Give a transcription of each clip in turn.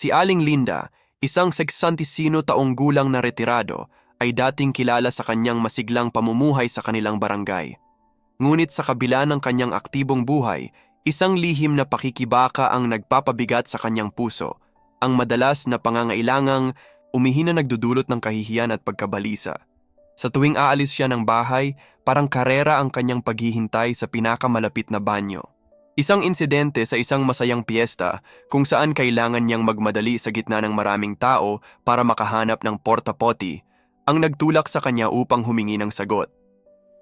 Si Aling Linda, isang 61 taong gulang na retirado, ay dating kilala sa kanyang masiglang pamumuhay sa kanilang barangay. Ngunit sa kabila ng kanyang aktibong buhay, isang lihim na pakikibaka ang nagpapabigat sa kanyang puso, ang madalas na pangangailangang umihi na nagdudulot ng kahihiyan at pagkabalisa. Sa tuwing aalis siya ng bahay, parang karera ang kanyang paghihintay sa pinakamalapit na banyo. Isang insidente sa isang masayang piyesta kung saan kailangan niyang magmadali sa gitna ng maraming tao para makahanap ng porta-potty ang nagtulak sa kanya upang humingi ng sagot.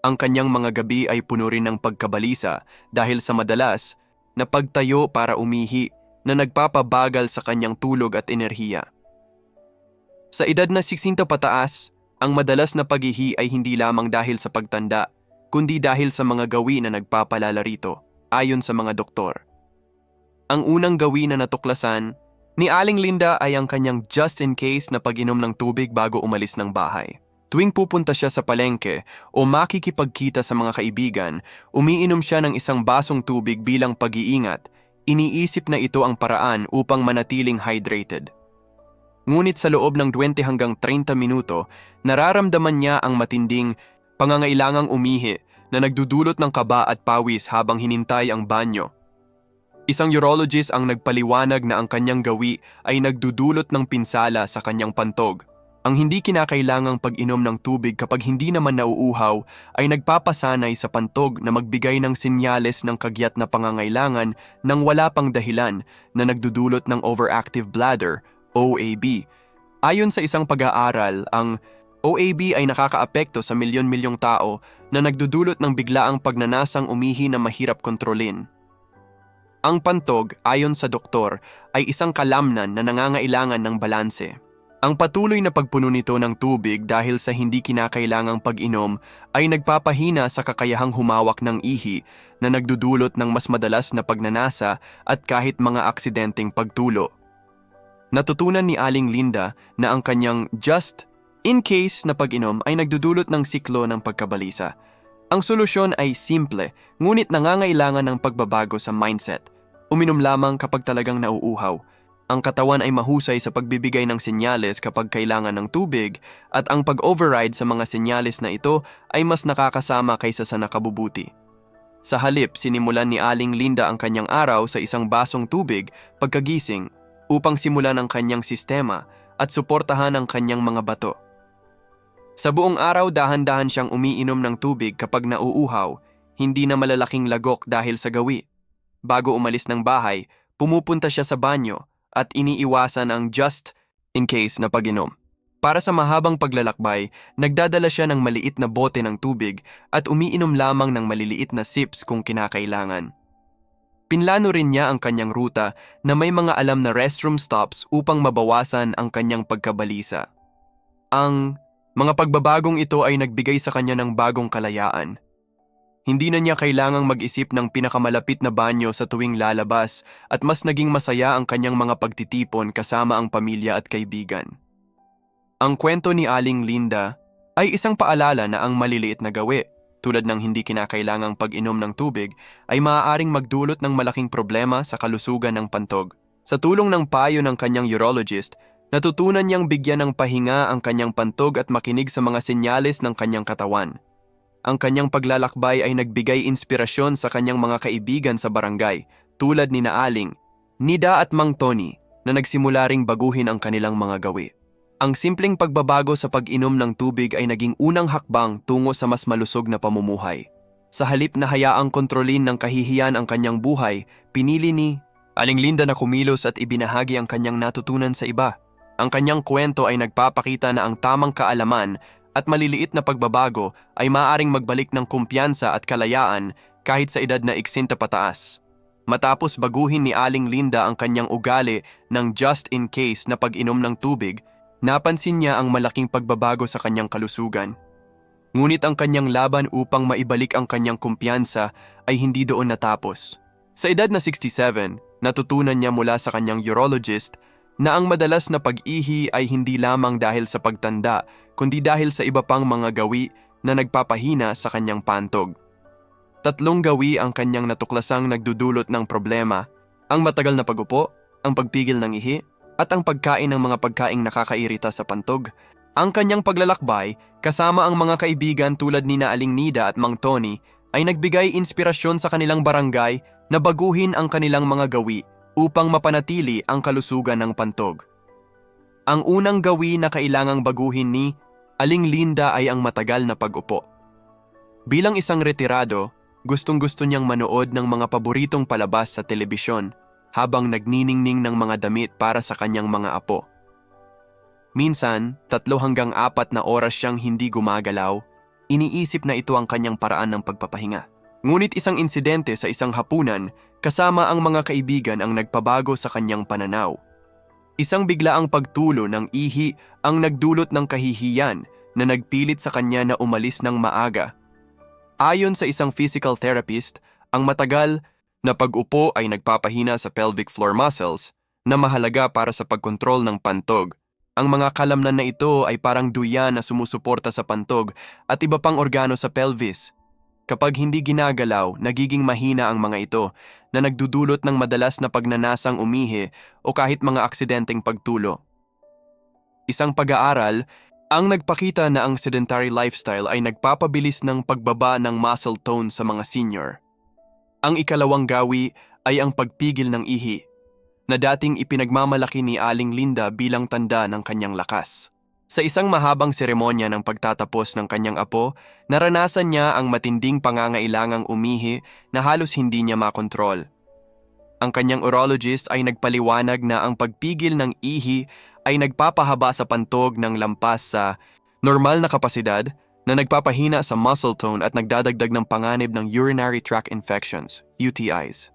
Ang kanyang mga gabi ay puno rin ng pagkabalisa dahil sa madalas na pagtayo para umihi na nagpapabagal sa kanyang tulog at enerhiya. Sa edad na 60 pataas, ang madalas na paghihi ay hindi lamang dahil sa pagtanda, kundi dahil sa mga gawi na nagpapalala rito, ayon sa mga doktor. Ang unang gawi na natuklasan ni Aling Linda ay ang kanyang just in case na pag-inom ng tubig bago umalis ng bahay. Tuwing pupunta siya sa palengke o makikipagkita sa mga kaibigan, umiinom siya ng isang basong tubig bilang pag-iingat, iniisip na ito ang paraan upang manatiling hydrated. Ngunit sa loob ng 20 hanggang 30 minuto, nararamdaman niya ang matinding pangangailangang umihi na nagdudulot ng kaba at pawis habang hinintay ang banyo. Isang urologist ang nagpaliwanag na ang kanyang gawi ay nagdudulot ng pinsala sa kanyang pantog. Ang hindi kinakailangang pag-inom ng tubig kapag hindi naman nauuhaw ay nagpapasanay sa pantog na magbigay ng sinyales ng kagyat na pangangailangan nang wala pang dahilan na nagdudulot ng overactive bladder OAB. Ayon sa isang pag-aaral, ang OAB ay nakakaapekto sa milyon-milyong tao na nagdudulot ng biglaang pagnanasang umihi na mahirap kontrolin. Ang pantog, ayon sa doktor, ay isang kalamnan na nangangailangan ng balanse. Ang patuloy na pagpuno nito ng tubig dahil sa hindi kinakailangang pag-inom ay nagpapahina sa kakayahang humawak ng ihi na nagdudulot ng mas madalas na pagnanasa at kahit mga aksidenteng pagtulo. Natutunan ni Aling Linda na ang kanyang just in case na pag-inom ay nagdudulot ng siklo ng pagkabalisa. Ang solusyon ay simple, ngunit nangangailangan ng pagbabago sa mindset. Uminom lamang kapag talagang nauuhaw. Ang katawan ay mahusay sa pagbibigay ng senyales kapag kailangan ng tubig at ang pag-override sa mga senyales na ito ay mas nakakasama kaysa sa nakabubuti. Sa halip, sinimulan ni Aling Linda ang kanyang araw sa isang basong tubig pagkagising upang simulan ang kanyang sistema at suportahan ang kanyang mga bato. Sa buong araw dahan-dahan siyang umiinom ng tubig kapag nauuhaw, hindi na malalaking lagok dahil sa gawi. Bago umalis ng bahay, pumupunta siya sa banyo at iniiwasan ang just in case na pag-inom. Para sa mahabang paglalakbay, nagdadala siya ng maliit na bote ng tubig at umiinom lamang ng maliliit na sips kung kinakailangan. Pinlano rin niya ang kanyang ruta na may mga alam na restroom stops upang mabawasan ang kanyang pagkabalisa. Ang mga pagbabagong ito ay nagbigay sa kanya ng bagong kalayaan. Hindi na niya kailangang mag-isip ng pinakamalapit na banyo sa tuwing lalabas at mas naging masaya ang kanyang mga pagtitipon kasama ang pamilya at kaibigan. Ang kwento ni Aling Linda ay isang paalala na ang maliliit na gawi tulad ng hindi kinakailangang pag-inom ng tubig, ay maaaring magdulot ng malaking problema sa kalusugan ng pantog. Sa tulong ng payo ng kanyang urologist, natutunan niyang bigyan ng pahinga ang kanyang pantog at makinig sa mga senyales ng kanyang katawan. Ang kanyang paglalakbay ay nagbigay inspirasyon sa kanyang mga kaibigan sa barangay, tulad ni Naaling, Nida at Mang Tony, na nagsimula ring baguhin ang kanilang mga gawi. Ang simpleng pagbabago sa pag-inom ng tubig ay naging unang hakbang tungo sa mas malusog na pamumuhay. Sa halip na hayaang kontrolin ng kahihiyan ang kanyang buhay, pinili ni Aling Linda na kumilos at ibinahagi ang kanyang natutunan sa iba. Ang kanyang kwento ay nagpapakita na ang tamang kaalaman at maliliit na pagbabago ay maaaring magbalik ng kumpiyansa at kalayaan kahit sa edad na iksinta pataas. Matapos baguhin ni Aling Linda ang kanyang ugali ng just in case na pag-inom ng tubig, Napansin niya ang malaking pagbabago sa kanyang kalusugan. Ngunit ang kanyang laban upang maibalik ang kanyang kumpiyansa ay hindi doon natapos. Sa edad na 67, natutunan niya mula sa kanyang urologist na ang madalas na pag-ihi ay hindi lamang dahil sa pagtanda, kundi dahil sa iba pang mga gawi na nagpapahina sa kanyang pantog. Tatlong gawi ang kanyang natuklasang nagdudulot ng problema, ang matagal na pagupo, ang pagpigil ng ihi, at ang pagkain ng mga pagkaing nakakairita sa pantog. Ang kanyang paglalakbay, kasama ang mga kaibigan tulad ni na Aling Nida at Mang Tony, ay nagbigay inspirasyon sa kanilang barangay na baguhin ang kanilang mga gawi upang mapanatili ang kalusugan ng pantog. Ang unang gawi na kailangang baguhin ni Aling Linda ay ang matagal na pag-upo. Bilang isang retirado, gustong-gusto niyang manood ng mga paboritong palabas sa telebisyon habang nagniningning ng mga damit para sa kanyang mga apo. Minsan, tatlo hanggang apat na oras siyang hindi gumagalaw, iniisip na ito ang kanyang paraan ng pagpapahinga. Ngunit isang insidente sa isang hapunan, kasama ang mga kaibigan ang nagpabago sa kanyang pananaw. Isang biglaang pagtulo ng ihi ang nagdulot ng kahihiyan na nagpilit sa kanya na umalis ng maaga. Ayon sa isang physical therapist, ang matagal na pag-upo ay nagpapahina sa pelvic floor muscles na mahalaga para sa pagkontrol ng pantog. Ang mga kalamnan na ito ay parang duyan na sumusuporta sa pantog at iba pang organo sa pelvis. Kapag hindi ginagalaw, nagiging mahina ang mga ito na nagdudulot ng madalas na pagnanasang umihi o kahit mga aksidenteng pagtulo. Isang pag-aaral ang nagpakita na ang sedentary lifestyle ay nagpapabilis ng pagbaba ng muscle tone sa mga senior. Ang ikalawang gawi ay ang pagpigil ng ihi na dating ipinagmamalaki ni Aling Linda bilang tanda ng kanyang lakas. Sa isang mahabang seremonya ng pagtatapos ng kanyang apo, naranasan niya ang matinding pangangailangang umihi na halos hindi niya makontrol. Ang kanyang urologist ay nagpaliwanag na ang pagpigil ng ihi ay nagpapahaba sa pantog ng lampas sa normal na kapasidad na nagpapahina sa muscle tone at nagdadagdag ng panganib ng urinary tract infections, UTIs.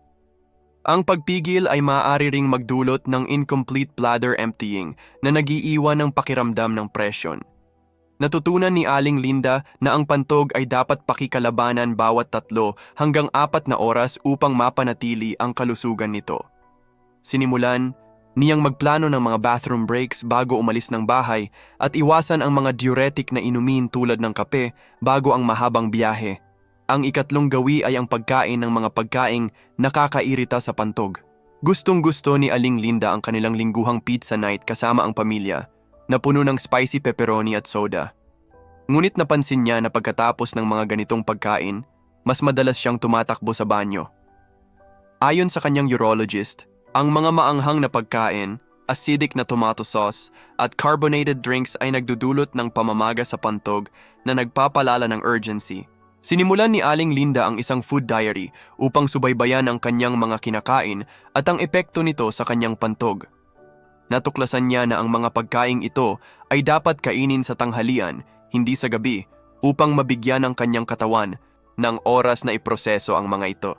Ang pagpigil ay maaari ring magdulot ng incomplete bladder emptying na nagiiwan ng pakiramdam ng presyon. Natutunan ni Aling Linda na ang pantog ay dapat pakikalabanan bawat tatlo hanggang apat na oras upang mapanatili ang kalusugan nito. Sinimulan niyang magplano ng mga bathroom breaks bago umalis ng bahay at iwasan ang mga diuretic na inumin tulad ng kape bago ang mahabang biyahe. Ang ikatlong gawi ay ang pagkain ng mga pagkaing nakakairita sa pantog. Gustong gusto ni Aling Linda ang kanilang lingguhang pizza night kasama ang pamilya na puno ng spicy pepperoni at soda. Ngunit napansin niya na pagkatapos ng mga ganitong pagkain, mas madalas siyang tumatakbo sa banyo. Ayon sa kanyang urologist, ang mga maanghang na pagkain, acidic na tomato sauce, at carbonated drinks ay nagdudulot ng pamamaga sa pantog na nagpapalala ng urgency. Sinimulan ni Aling Linda ang isang food diary upang subaybayan ang kanyang mga kinakain at ang epekto nito sa kanyang pantog. Natuklasan niya na ang mga pagkaing ito ay dapat kainin sa tanghalian, hindi sa gabi, upang mabigyan ang kanyang katawan ng oras na iproseso ang mga ito.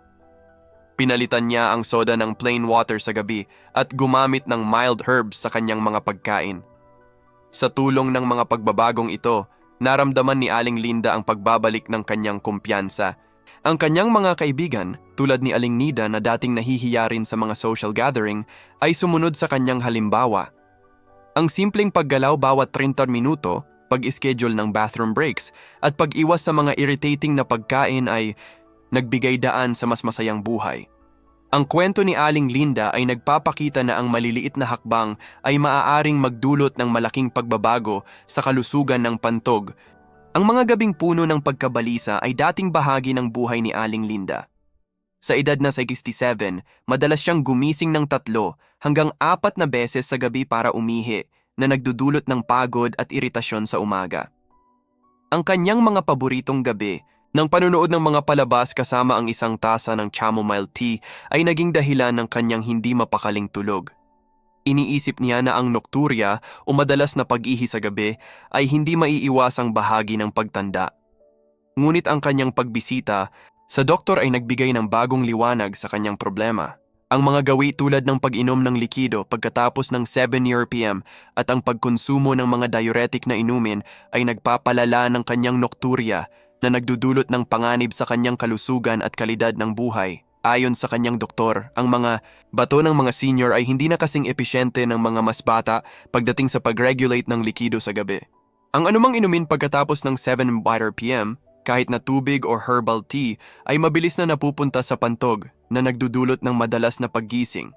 Pinalitan niya ang soda ng plain water sa gabi at gumamit ng mild herbs sa kanyang mga pagkain. Sa tulong ng mga pagbabagong ito, naramdaman ni Aling Linda ang pagbabalik ng kanyang kumpiyansa. Ang kanyang mga kaibigan, tulad ni Aling Nida na dating nahihiya rin sa mga social gathering, ay sumunod sa kanyang halimbawa. Ang simpleng paggalaw bawat 30 minuto, pag-schedule ng bathroom breaks, at pag-iwas sa mga irritating na pagkain ay nagbigay daan sa mas masayang buhay. Ang kwento ni Aling Linda ay nagpapakita na ang maliliit na hakbang ay maaaring magdulot ng malaking pagbabago sa kalusugan ng pantog. Ang mga gabing puno ng pagkabalisa ay dating bahagi ng buhay ni Aling Linda. Sa edad na 67, madalas siyang gumising ng tatlo hanggang apat na beses sa gabi para umihi na nagdudulot ng pagod at iritasyon sa umaga. Ang kanyang mga paboritong gabi nang panunood ng mga palabas kasama ang isang tasa ng chamomile tea ay naging dahilan ng kanyang hindi mapakaling tulog. Iniisip niya na ang nokturya o madalas na pag-ihi sa gabi ay hindi maiiwasang bahagi ng pagtanda. Ngunit ang kanyang pagbisita sa doktor ay nagbigay ng bagong liwanag sa kanyang problema. Ang mga gawi tulad ng pag-inom ng likido pagkatapos ng 7 p.m. at ang pagkonsumo ng mga diuretic na inumin ay nagpapalala ng kanyang nokturya na nagdudulot ng panganib sa kanyang kalusugan at kalidad ng buhay. Ayon sa kanyang doktor, ang mga bato ng mga senior ay hindi na kasing episyente ng mga mas bata pagdating sa pag-regulate ng likido sa gabi. Ang anumang inumin pagkatapos ng 7 p.m., kahit na tubig or herbal tea, ay mabilis na napupunta sa pantog na nagdudulot ng madalas na paggising.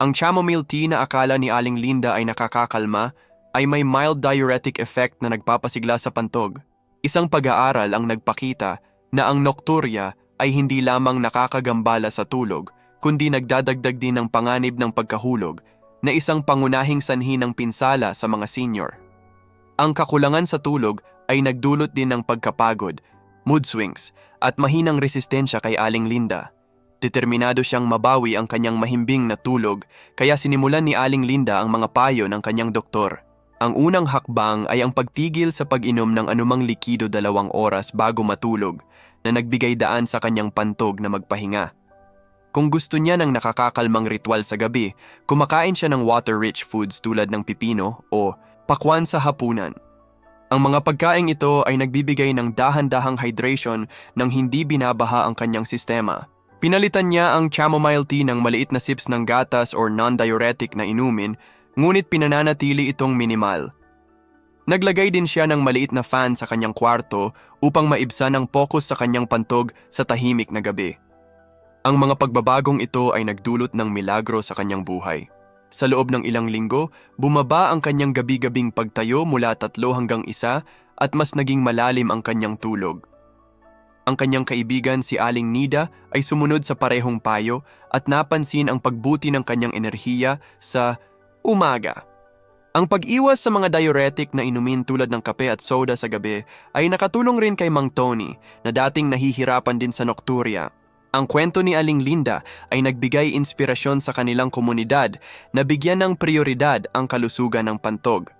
Ang chamomile tea na akala ni Aling Linda ay nakakakalma ay may mild diuretic effect na nagpapasigla sa pantog. Isang pag-aaral ang nagpakita na ang nocturia ay hindi lamang nakakagambala sa tulog, kundi nagdadagdag din ng panganib ng pagkahulog na isang pangunahing sanhi ng pinsala sa mga senior. Ang kakulangan sa tulog ay nagdulot din ng pagkapagod, mood swings, at mahinang resistensya kay Aling Linda. Determinado siyang mabawi ang kanyang mahimbing na tulog, kaya sinimulan ni Aling Linda ang mga payo ng kanyang doktor. Ang unang hakbang ay ang pagtigil sa pag-inom ng anumang likido dalawang oras bago matulog na nagbigay daan sa kanyang pantog na magpahinga. Kung gusto niya ng nakakakalmang ritual sa gabi, kumakain siya ng water-rich foods tulad ng pipino o pakwan sa hapunan. Ang mga pagkaing ito ay nagbibigay ng dahan-dahang hydration nang hindi binabaha ang kanyang sistema. Pinalitan niya ang chamomile tea ng maliit na sips ng gatas or non-diuretic na inumin, ngunit pinananatili itong minimal. Naglagay din siya ng maliit na fan sa kanyang kwarto upang maibsan ang focus sa kanyang pantog sa tahimik na gabi. Ang mga pagbabagong ito ay nagdulot ng milagro sa kanyang buhay. Sa loob ng ilang linggo, bumaba ang kanyang gabi-gabing pagtayo mula tatlo hanggang isa at mas naging malalim ang kanyang tulog. Ang kanyang kaibigan si Aling Nida ay sumunod sa parehong payo at napansin ang pagbuti ng kanyang enerhiya sa umaga. Ang pag-iwas sa mga diuretic na inumin tulad ng kape at soda sa gabi ay nakatulong rin kay Mang Tony na dating nahihirapan din sa nocturia. Ang kwento ni Aling Linda ay nagbigay inspirasyon sa kanilang komunidad na bigyan ng prioridad ang kalusugan ng pantog.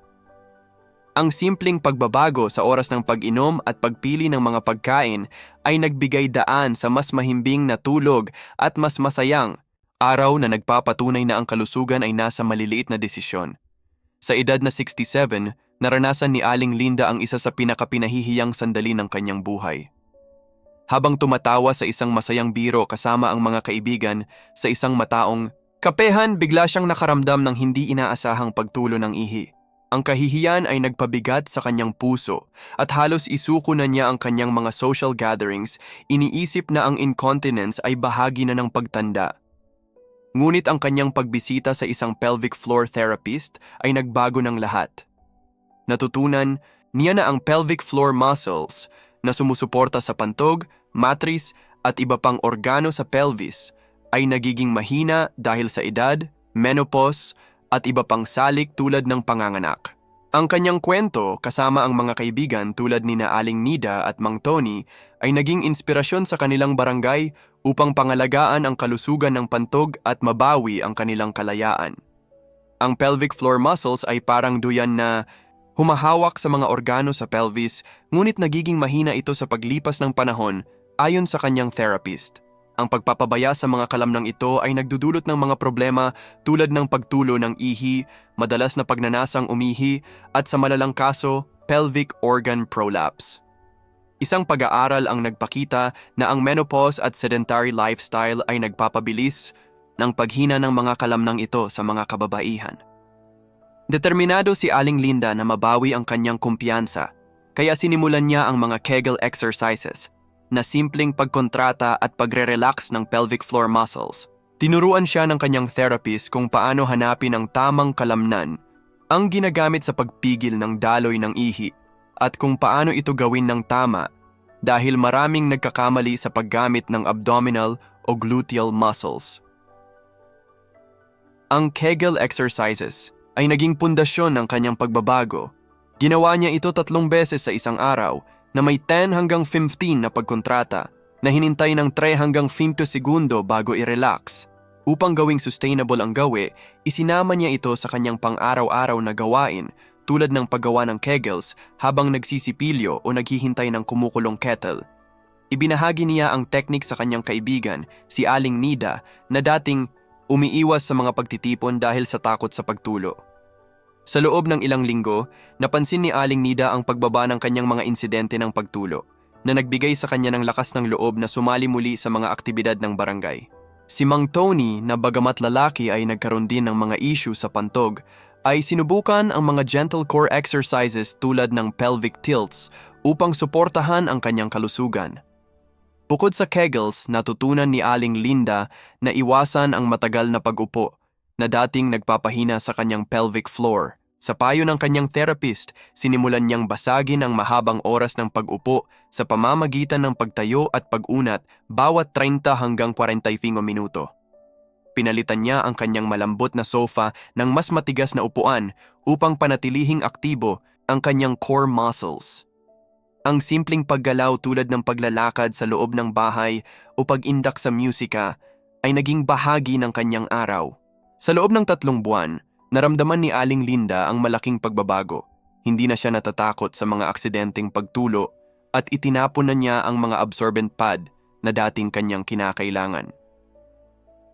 Ang simpleng pagbabago sa oras ng pag-inom at pagpili ng mga pagkain ay nagbigay daan sa mas mahimbing na tulog at mas masayang araw na nagpapatunay na ang kalusugan ay nasa maliliit na desisyon. Sa edad na 67, naranasan ni Aling Linda ang isa sa pinakapinahihiyang sandali ng kanyang buhay. Habang tumatawa sa isang masayang biro kasama ang mga kaibigan sa isang mataong kapehan, bigla siyang nakaramdam ng hindi inaasahang pagtulo ng ihi. Ang kahihiyan ay nagpabigat sa kanyang puso at halos isuko na niya ang kanyang mga social gatherings, iniisip na ang incontinence ay bahagi na ng pagtanda. Ngunit ang kanyang pagbisita sa isang pelvic floor therapist ay nagbago ng lahat. Natutunan niya na ang pelvic floor muscles na sumusuporta sa pantog, matris at iba pang organo sa pelvis ay nagiging mahina dahil sa edad, menopause at iba pang salik tulad ng panganganak. Ang kanyang kwento kasama ang mga kaibigan tulad ni na Aling Nida at Mang Tony ay naging inspirasyon sa kanilang barangay upang pangalagaan ang kalusugan ng pantog at mabawi ang kanilang kalayaan. Ang pelvic floor muscles ay parang duyan na humahawak sa mga organo sa pelvis ngunit nagiging mahina ito sa paglipas ng panahon ayon sa kanyang therapist. Ang pagpapabaya sa mga kalamnang ito ay nagdudulot ng mga problema tulad ng pagtulo ng ihi, madalas na pagnanasang umihi, at sa malalang kaso, pelvic organ prolapse. Isang pag-aaral ang nagpakita na ang menopause at sedentary lifestyle ay nagpapabilis ng paghina ng mga kalamnang ito sa mga kababaihan. Determinado si Aling Linda na mabawi ang kanyang kumpiyansa, kaya sinimulan niya ang mga Kegel exercises na simpleng pagkontrata at pagre-relax ng pelvic floor muscles. Tinuruan siya ng kanyang therapist kung paano hanapin ang tamang kalamnan, ang ginagamit sa pagpigil ng daloy ng ihi, at kung paano ito gawin ng tama dahil maraming nagkakamali sa paggamit ng abdominal o gluteal muscles. Ang Kegel exercises ay naging pundasyon ng kanyang pagbabago. Ginawa niya ito tatlong beses sa isang araw na may 10 hanggang 15 na pagkontrata na hinintay ng 3 hanggang 5 segundo bago i-relax. Upang gawing sustainable ang gawi, isinama niya ito sa kanyang pang-araw-araw na gawain tulad ng paggawa ng kegels habang nagsisipilyo o naghihintay ng kumukulong kettle. Ibinahagi niya ang teknik sa kanyang kaibigan, si Aling Nida, na dating umiiwas sa mga pagtitipon dahil sa takot sa pagtulo. Sa loob ng ilang linggo, napansin ni Aling Nida ang pagbaba ng kanyang mga insidente ng pagtulo na nagbigay sa kanya ng lakas ng loob na sumali muli sa mga aktibidad ng barangay. Si Mang Tony na bagamat lalaki ay nagkaroon din ng mga issue sa pantog, ay sinubukan ang mga gentle core exercises tulad ng pelvic tilts upang suportahan ang kanyang kalusugan. Bukod sa kegels, natutunan ni Aling Linda na iwasan ang matagal na pag-upo na dating nagpapahina sa kanyang pelvic floor. Sa payo ng kanyang therapist, sinimulan niyang basagin ang mahabang oras ng pag-upo sa pamamagitan ng pagtayo at pag-unat bawat 30 hanggang 45 minuto. Pinalitan niya ang kanyang malambot na sofa ng mas matigas na upuan upang panatilihing aktibo ang kanyang core muscles. Ang simpleng paggalaw tulad ng paglalakad sa loob ng bahay o pag-indak sa musika ay naging bahagi ng kanyang araw. Sa loob ng tatlong buwan, naramdaman ni Aling Linda ang malaking pagbabago. Hindi na siya natatakot sa mga aksidenteng pagtulo at itinapon na niya ang mga absorbent pad na dating kanyang kinakailangan.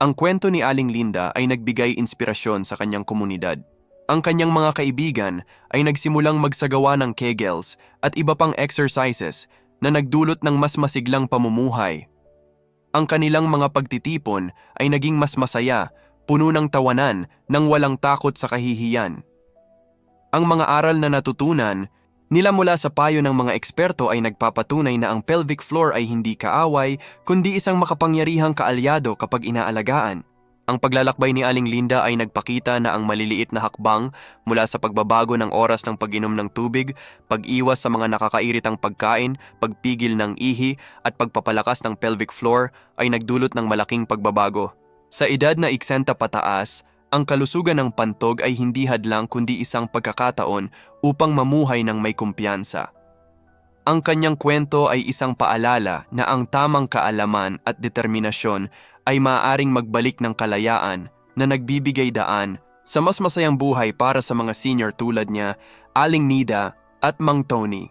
Ang kwento ni Aling Linda ay nagbigay inspirasyon sa kanyang komunidad. Ang kanyang mga kaibigan ay nagsimulang magsagawa ng kegels at iba pang exercises na nagdulot ng mas masiglang pamumuhay. Ang kanilang mga pagtitipon ay naging mas masaya, puno ng tawanan nang walang takot sa kahihiyan. Ang mga aral na natutunan nila mula sa payo ng mga eksperto ay nagpapatunay na ang pelvic floor ay hindi kaaway kundi isang makapangyarihang kaalyado kapag inaalagaan. Ang paglalakbay ni Aling Linda ay nagpakita na ang maliliit na hakbang mula sa pagbabago ng oras ng pag-inom ng tubig, pag-iwas sa mga nakakairitang pagkain, pagpigil ng ihi at pagpapalakas ng pelvic floor ay nagdulot ng malaking pagbabago. Sa edad na iksenta pataas, ang kalusugan ng pantog ay hindi hadlang kundi isang pagkakataon upang mamuhay ng may kumpiyansa. Ang kanyang kwento ay isang paalala na ang tamang kaalaman at determinasyon ay maaaring magbalik ng kalayaan na nagbibigay daan sa mas masayang buhay para sa mga senior tulad niya, Aling Nida at Mang Tony.